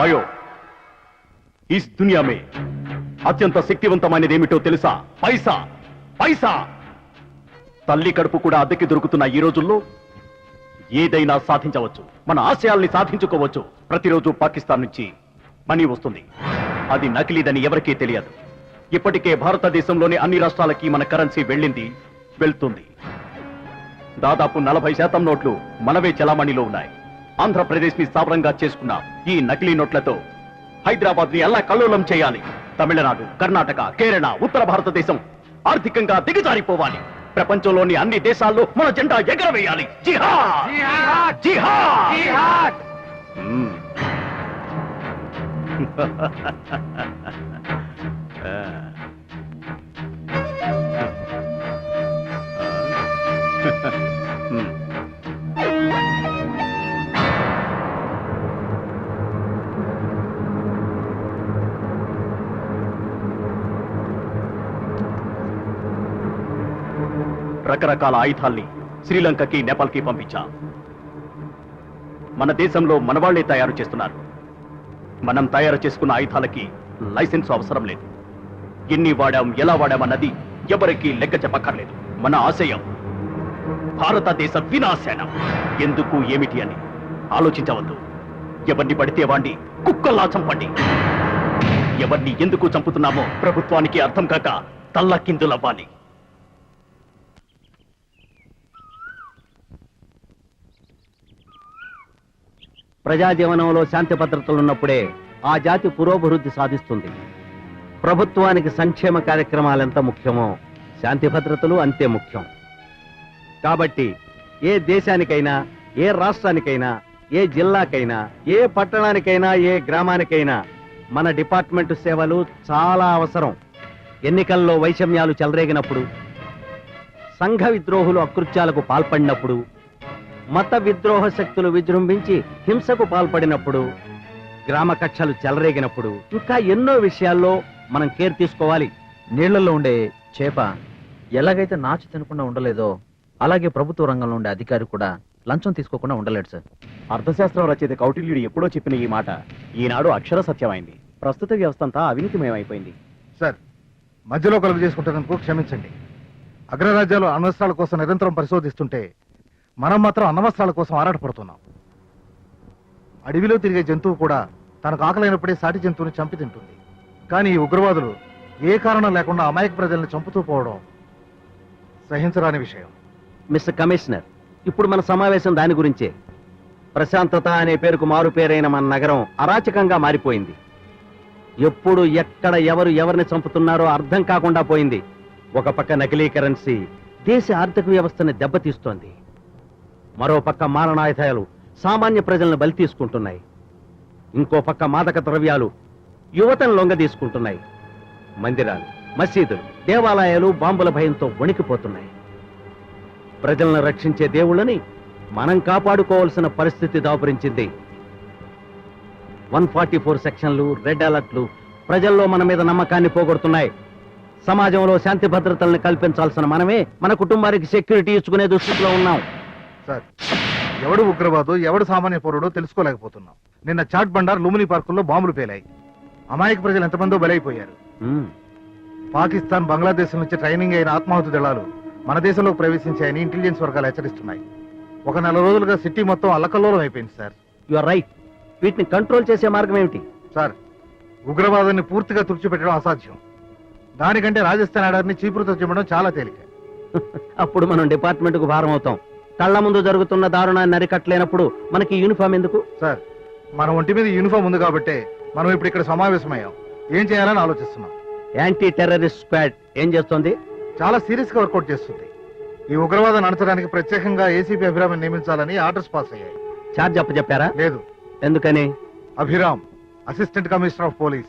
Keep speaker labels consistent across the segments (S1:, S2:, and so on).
S1: భాయో is దునియామే అత్యంత శక్తివంతమైనది ఏమిటో తెలుసా? పైసా పైసా. తల్లి కడుపు కూడా అద్దెకి దొరుకుతున్న ఈ రోజుల్లో ఏదైనా సాధించవచ్చు. మన ఆశయాల్ని సాధించుకోవచ్చు. ప్రతిరోజు పాకిస్తాన్ నుంచి మనీ వస్తుంది. అది నకిలీదని ఎవరికీ తెలియదు. ఇప్పటికే భారతదేశంలోని అన్ని రాష్ట్రాలకి మన కరెన్సీ వెళ్ళింది వెళ్తుంది. దాదాపు నలభై శాతం నోట్లు మనవే చలామణిలో ఉన్నాయి. ఆంధ్రప్రదేశ్ని స్థావరంగా చేసుకున్న. ఈ నకిలీ నోట్లతో హైదరాబాద్ని అల్లా కల్లోలం చేయాలి. తమిళనాడు కర్ణాటక కేరళ ఉత్తర భారతదేశం ఆర్థికంగా దిగజారిపోవాలి. ప్రపంచంలోని అన్ని దేశాల్లో మన జెండా ఎగరవేయాలి. జిహాద్! రకరకాల ఆయుధాల్ని శ్రీలంకకి నేపాల్కి పంపించాం. మన దేశంలో మనవాళ్ళే తయారు చేస్తున్నారు. మనం తయారు చేసుకున్న ఆయుధాలకి లైసెన్స్ అవసరం లేదు. ఎన్ని వాడాం ఎలా వాడామన్నది ఎవరికీ లెక్క చెప్పక్కర్లేదు. మన ఆశయం భారతదేశ వినాశనం. ఎందుకు ఏమిటి అని ఆలోచించవద్దు. ఎవరిని పడితే వాణ్ణి కుక్కల్లా చంపండి ఎవరిని ఎందుకు చంపుతున్నామో ప్రభుత్వానికి అర్థం కాక తల్లకిందులవ్వాలి.
S2: ప్రజాజీవనంలో శాంతి భద్రతలు ఉన్నప్పుడే ఆ జాతి పురోభివృద్ధి సాధిస్తుంది. ప్రభుత్వానికి సంక్షేమ కార్యక్రమాలు ఎంత ముఖ్యమో శాంతి భద్రతలు అంతే ముఖ్యం. కాబట్టి ఏ దేశానికైనా ఏ రాష్ట్రానికైనా ఏ జిల్లాకైనా ఏ పట్టణానికైనా ఏ గ్రామానికైనా మన డిపార్ట్మెంట్ సేవలు చాలా అవసరం. ఎన్నికల్లో వైషమ్యాలు చెలరేగినప్పుడు సంఘ విద్రోహులు అకృత్యాలకు పాల్పడినప్పుడు మత విద్రోహ శక్తులు విజృంభించి హింసకు పాల్పడినప్పుడు గ్రామ కక్షలు చెలరేగినప్పుడు ఇంకా ఎన్నో విషయాల్లో మనం కేర్ తీసుకోవాలి.
S3: నీళ్ళలో ఉండే చేప ఎలాగైతే నాచు తినకుండా ఉండలేదో అలాగే ప్రభుత్వ రంగంలో ఉండే అధికారి కూడా లంచం తీసుకోకుండా ఉండలేడు సార్.
S1: అర్థశాస్త్రం రచయిత కౌటిల్యుడు ఎప్పుడో చెప్పిన ఈ మాట ఈనాడు అక్షర సత్యమైంది. ప్రస్తుత వ్యవస్థ అంతా అవినీతిమయమైపోయింది.
S4: సార్ మధ్యలో కలుగు చేసుకుంటున్నందుకు క్షమించండి. అగ్రరాజ్యాలు అణ్వస్త్రాల కోసం నిరంతరం పరిశోధిస్తుంటే మనం మాత్రం అన్నవస్త్రాల కోసం ఆరాటపడుతున్నాం. అడవిలో తిరిగే జంతువు కూడా తనకు ఆకలైనప్పుడే సాటి జంతువుని చంపి తింటుంది. కానీ ఈ ఉగ్రవాదులు ఏ కారణం లేకుండా అమాయక ప్రజల్ని చంపుతూ పోవడం సహించరాని విషయం.
S2: మిస్టర్ కమిషనర్ ఇప్పుడు మన సమావేశం దాని గురించే. ప్రశాంతత అనే పేరుకు మారు పేరైన మన నగరం అరాచకంగా మారిపోయింది. ఎప్పుడు ఎక్కడ ఎవరు ఎవరిని చంపుతున్నారో అర్థం కాకుండా పోయింది. ఒక పక్క నకిలీ కరెన్సీ దేశ ఆర్థిక వ్యవస్థని దెబ్బతీస్తోంది. మరో పక్క మారణాయుధాలు సామాన్య ప్రజలను బలి తీసుకుంటున్నాయి. ఇంకో పక్క మాదక ద్రవ్యాలు యువతను లొంగ తీసుకుంటున్నాయి. మందిరాలు మసీదులు దేవాలయాలు బాంబుల భయంతో వణికిపోతున్నాయి. ప్రజలను రక్షించే దేవుళ్ళని మనం కాపాడుకోవాల్సిన పరిస్థితి దాపురించింది. వన్ ఫార్టీ ఫోర్ సెక్షన్లు రెడ్ అలర్ట్లు ప్రజల్లో మన మీద నమ్మకాన్ని పోగొడుతున్నాయి. సమాజంలో శాంతి భద్రతలను కల్పించాల్సిన మనమే మన కుటుంబానికి సెక్యూరిటీ ఇచ్చుకునే దుస్థితిలో ఉన్నాం.
S4: సార్. ఎవడు ఉగ్రవాదు ఎవడు సామాన్య పౌరుడో తెలుసుకోలేకపోతున్నాం. నిన్న చాట్ బండార్ లుమిని పార్కుల్లో బాంబులు పేలాయి. అమాయక ప్రజలు ఎంతమందో బలైపోయారు. పాకిస్తాన్ బంగ్లాదేశ్ నుంచి ట్రైనింగ్ అయిన ఆత్మాహుతి దళాలు మన దేశంలోకి ప్రవేశించాయని ఇంటెలిజెన్స్ వర్గాలు హెచ్చరిస్తున్నాయి. ఒక నెల రోజులుగా సిటీ మొత్తం అల్లకల్లోలం అయిపోయింది సార్.
S2: యు ఆర్ రైట్ వీటిని కంట్రోల్ చేసే మార్గం ఏమిటి?
S4: సార్ ఉగ్రవాదాన్ని పూర్తిగా తుడిచిపెట్టడం అసాధ్యం. దానికంటే రాజస్థాన్ ఆడారిని చీపురుతో చెప్పడం చాలా తేలిక.
S2: అప్పుడు మనం డిపార్ట్మెంట్కు భారం అవుతాం. కళ్ళ ముందు జరుగుతున్న దారుణాన్ని అరికట్టలేనప్పుడు మనకి యూనిఫామ్ ఎందుకు?
S4: సార్ మన ఒంటి మీద యూనిఫామ్ ఉంది కాబట్టే మనం ఇప్పుడు ఇక్కడ సమావేశమయ్యాం. ఏం చేయాలని ఆలోచిస్తున్నాం?
S2: యాంటీ టెర్రరిస్ట్ స్క్వాడ్ ఏం చేస్తోంది?
S4: చాలా సీరియస్గా వర్కౌట్ చేస్తుంది. ఈ ఉగ్రవాదాన్ని అణచడానికి ప్రత్యేకంగా ఏసీపీ అభిరామ్ నియమించాలని ఆర్డర్స్ పాస్ అయ్యాయి.
S2: చార్జ్ చెప్పారా
S4: లేదు.
S2: ఎందుకని?
S4: Abhiram assistant commissioner of police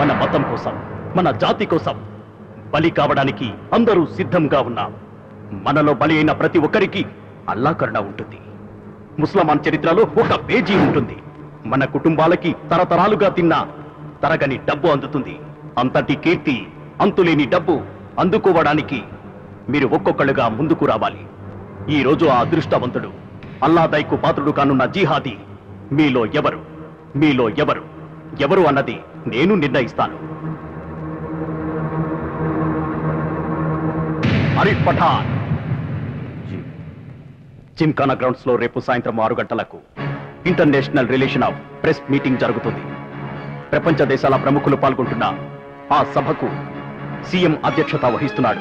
S1: మన మతం కోసం మన జాతి కోసం బలి కావడానికి అందరూ సిద్ధంగా ఉన్నాం. మనలో బలి అయిన ప్రతి ఒక్కరికి అల్లా కరుణ ఉంటుంది. ముస్లమాన్ చరిత్రలో ఒక పేజీ ఉంటుంది. మన కుటుంబాలకి తరతరాలుగా తిన్న తరగని డబ్బు అందుతుంది. అంతటి కీర్తి అంతులేని డబ్బు అందుకోవడానికి మీరు ఒక్కొక్కళ్ళుగా ముందుకు రావాలి. ఈ రోజు ఆ అదృష్టవంతుడు అల్లాదైకు పాత్రుడు కానున్న జీహాది మీలో ఎవరు? మీలో ఎవరు? ఎవరు అన్నది నేను నిర్ణయిస్తాను. అరిఫ్ పఠాన్ జిమ్ఖానా గ్రౌండ్స్లో రేపు సాయంత్రం ఆరు గంటలకు international relation of press meeting జరుగుతుంది. ప్రపంచ దేశాల ప్రముఖులు పాల్గొంటున్న ఆ సభకు సీఎం అధ్యక్షత వహిస్తున్నాడు.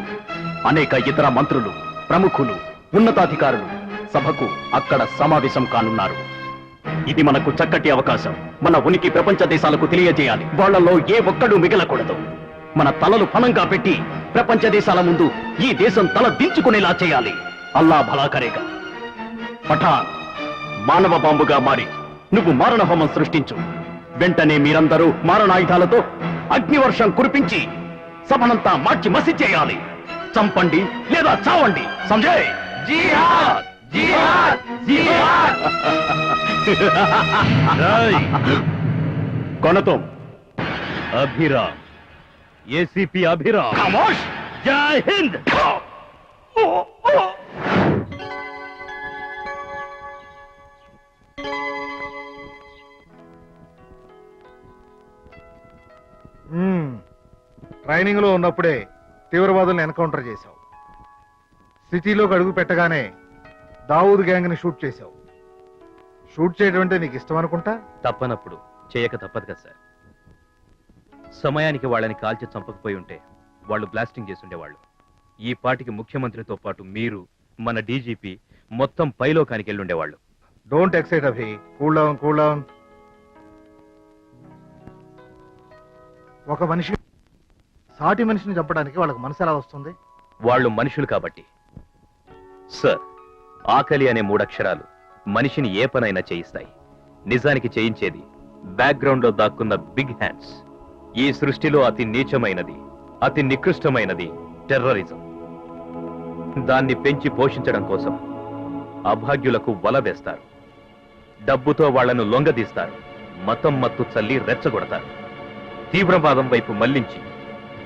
S1: అనేక ఇతర మంత్రులు ప్రముఖులు ఉన్నతాధికారులు సభకు అక్కడ సమావేశం కానున్నారు. ఇది మనకు చక్కటి అవకాశం. మన ఉనికి ప్రపంచ దేశాలకు తెలియజేయాలి. వాళ్ళలో ఏ ఒక్కడు మిగలకూడదు. మన తలలు ఫలంగా పెట్టి ప్రపంచ దేశాల ముందు ఈ దేశం తల దించుకునేలా చేయాలి. అల్లా భలా కరేగా పఠాన్ మానవ బాంబుగా మారి నువ్వు మారణ హోమం సృష్టించు. వెంటనే మీరందరూ మారణాయుధాలతో అగ్నివర్షం కురిపించి సభనంతా మార్చి మసి చేయాలి. చంపండి లేదా చావండి. సంజయ్! కొనతం. అభిరామ్. ఏసీపీ అభిరామ్. ఖమోష్! జై హింద్!
S4: ట్రైనింగ్లో ఉన్నప్పుడే తీవ్రవాదులను ఎన్కౌంటర్ చేశావు. సిటీలోకి అడుగు పెట్టగానే దావూద్ గ్యాంగ్ని షూట్ చేశావు. షూట్ చేయడం అంటే నీకు ఇష్టం అనుకుంటా
S5: తప్పనప్పుడు. చేయక తప్పదు కదా సార్. సమయానికి వాళ్ళని కాల్చి చంపకపోయి ఉంటే వాళ్ళు బ్లాస్టింగ్ చేసుండేవాళ్ళు. ఈ పాటికి ముఖ్యమంత్రితో పాటు మీరు మన డీజీపీ మొత్తం పైలోకానికి వెళ్ళుండేవాళ్ళు
S4: don't excite Abhi. Cool down cool down. ఒక మనిషి సాటి మనిషిని చంపడానికి వాళ్ళకి మనసు ఎలా వస్తుంది?
S5: వాళ్ళు మనుషులు కాబట్టి. సార్ ఆకలి అనే మూడక్షరాలు మనిషిని ఏ పనైనా చేయిస్తాయి. నిజానికి చేయించేది బ్యాక్గ్రౌండ్లో దాక్కున్న బిగ్ హ్యాండ్స్. ఈ సృష్టిలో అతి నీచమైనది అతి నికృష్టమైనది టెర్రరిజం. దాన్ని పెంచి పోషించడం కోసం అభాగ్యులకు వల వేస్తారు. డబ్బుతో వాళ్ళను లొంగదీస్తారు. మతం మత్తు చల్లి రెచ్చగొడతారు. తీవ్రవాదం వైపు మళ్ళించి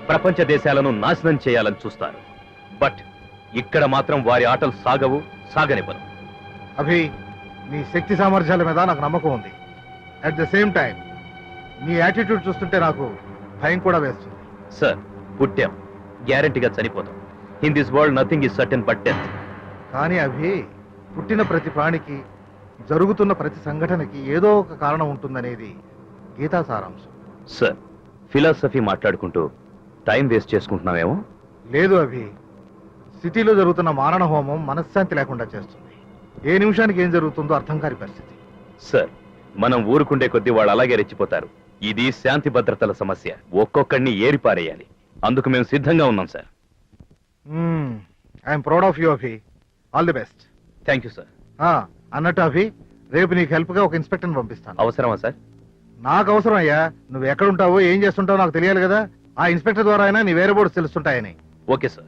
S5: ప్రపంచ దేశాలను నాశనం చేయాలని చూస్తారు. బట్ ఇక్కడ మాత్రం వారి ఆటలు సాగవు సాగనివ్వరు.
S4: అభి నీ శక్తి సామర్థ్యాల మీద నాకు నమ్మకం ఉంది. అట్ ద సేమ్ టైం నీ యాటిట్యూడ్ చూస్తుంటే నాకు భయం కూడా వేస్తుంది.
S5: సార్ పుట్టాం. గ్యారంటీగా చనిపోతాం. In this world nothing is certain but death
S4: కానీ అభి పుట్టిన ప్రతి ప్రాణికి జరుగుతున్న ప్రతి సంఘటనకి ఏదో ఒక కారణం ఉంటుందనేది గీతా సారాంశం.
S5: సార్ ఫిలాసఫీ మాట్లాడుకుంటూ టైం వేస్ట్ చేసుకుంటున్నామేమో
S4: లేదు అభి. సిటీలో జరుగుతున్న మారణ హోమం మనశ్శాంతి లేకుండా చేస్తుంది. ఏ నిమిషానికి ఏం జరుగుతుందో అర్థం కాని పరిస్థితి.
S5: సార్ మనం ఊరుకుండే కొద్దీ వాళ్ళు అలాగే రెచ్చిపోతారు. ఇది శాంతి భద్రతల సమస్య. ఒక్కొక్కడిని ఏరిపారేయాలి అందుకు మేము సిద్ధంగా ఉన్నాం sir.
S4: I'm proud of you Abhi. All the best.
S5: Thank you sir.
S4: అన్నట్టు అభి రేపు నీకు హెల్ప్గా ఒక ఇన్స్పెక్టర్ని పంపిస్తాను.
S5: అవసరమా సార్?
S4: నాకు అవసరం అయ్యా. నువ్వు ఎక్కడుంటావో ఏం చేస్తుంటావో నాకు తెలియాలి కదా. ఆ ఇన్స్పెక్టర్ ద్వారా అయినా నీ వేరే బోర్డు తెలుస్తుంటాయని.
S5: Okay sir.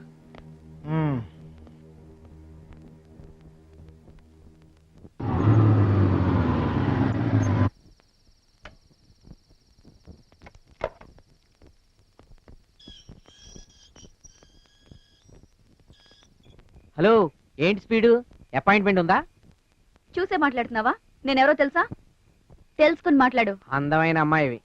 S6: హలో ఏంటి స్పీడు? అపాయింట్మెంట్ ఉందా?
S7: చూసే మాట్లాడుతున్నావా? నేనెవరో తెలుసా? తెలుసుకుని మాట్లాడు.
S6: అందమైన అమ్మాయివి.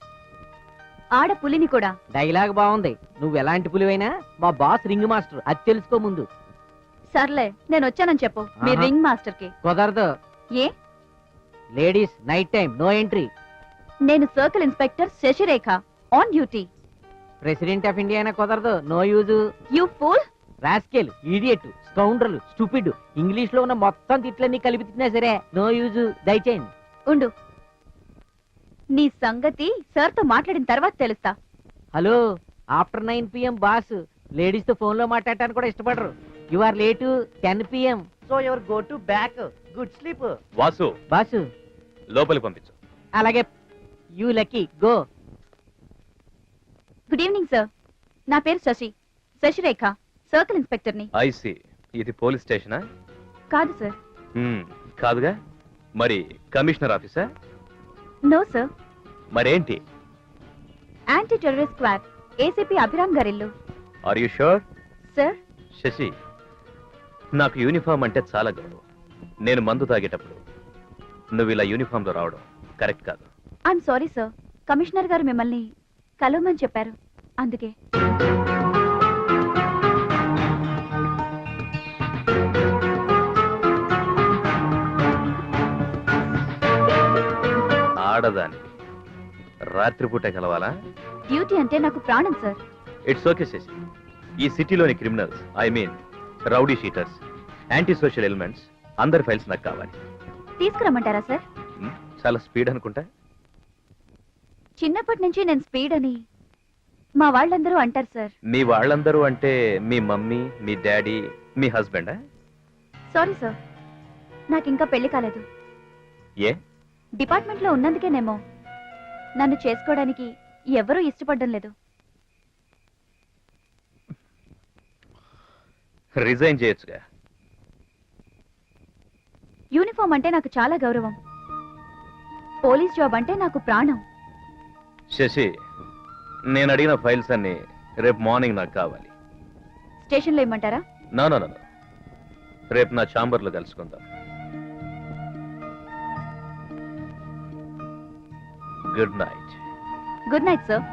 S7: ఆడ పులిని కూడా.
S6: డైలాగ్ బాగుంది. నువ్వు ఎలాంటి పులివైనా మా బాస్ రింగ్ మాస్టర్ అది తెలుసుకో ముందు.
S7: సర్లే నేను వచ్చానని చెప్పు. మీ
S6: ఆహా.
S7: రింగ్ మాస్టర్కి
S6: కుదరదు.
S7: ఏ?
S6: Ladies night time no entry.
S7: నేను circle inspector Sasirekha on duty.
S6: President of India అయినా కుదరదు no use.
S7: You fool?
S6: Rascal idiot scoundrel stupid. ఇంగ్లీష్లో ఉన్న మొత్తం తిట్లన్నీ కలిపి తిట్టినా సరే నో యూజ్. దయచేయండి.
S7: ఉండు. నీ సంగతి సార్తో మాట్లాడిన తర్వాత తెలుస్తా.
S6: Hello after nine PM boss లేడీస్తో ఫోన్లో మాట్లాడటానికి కూడా ఇష్టపడరు. You are late ten PM so your go to back good sleep
S5: Vasu.
S6: Boss.
S5: లోపలికి పంపించు.
S6: అలాగే you lucky go
S7: good evening sir నా పేరు శశి. శశిరేఖ సర్కిల్ ఇన్స్పెక్టర్ని
S5: ఐసి ఇది పోలీస్ స్టేషనా?
S7: కాదు సార్
S5: కాదుగా? మరి కమిషనర్ ఆఫీసా?
S7: నో సార్
S5: మరేంటి?
S7: Anti terrorist squad ACP Abhiram గారిల్లు.
S5: Are you sure
S7: sir
S5: Sasi నాకు యూనిఫామ్ అంటే చాలా గౌరవం. నేను మందు తాగేటప్పుడు నువ్వు ఇలా యూనిఫామ్లో రావడం కరెక్ట్ కాదు.
S7: ఐఎమ్ సారీ సార్ కమిషనర్ గారు మిమ్మల్ని కలవమని చెప్పారు. అందుకే.
S5: ఆడదాని రాత్రిపూట కలవాలా?
S7: డ్యూటీ అంటే నాకు ప్రాణం సార్.
S5: ఇట్స్ ఓకే శశి ఈ సిటీలోని criminals I mean rowdy sheeters anti social elements అందరి ఫైల్స్ నాకు కావాలి.
S7: తీసుకురమ్మంటారా సార్?
S5: హ్మ్? చాలా స్పీడ్ అనుకుంటా?
S7: చిన్నప్పటి నుంచి నేను స్పీడ్ అని మా వాళ్ళందరూ అంటారు సార్.
S5: మీ వాళ్ళందరూ అంటే మీ మమ్మీ మీ డాడీ మీ హస్బెండా?
S7: Sorry sir. నాకు ఇంకా పెళ్ళి కాలేదు.
S5: ఏ?
S7: డిపార్ట్మెంట్లో ఉన్నందుకేనేమో. నన్ను చేసుకోవడానికి ఎవరూ ఇష్టపడడం లేదు.
S5: రిజైన్ చేయొచ్చుగా.
S7: యూనిఫామ్ అంటే నాకు చాలా గౌరవం. పోలీస్ జాబ్ అంటే నాకు ప్రాణం.
S5: శశి నేను అడిగిన ఫైల్స్ అన్ని రేపు మార్నింగ్ నాకు కావాలి.
S7: స్టేషన్లో ఇమ్మంటారా?
S5: నా నా నా, నా. రేపు నా ఛాంబర్లో కలుసుకుందాం. Good night
S7: good night sir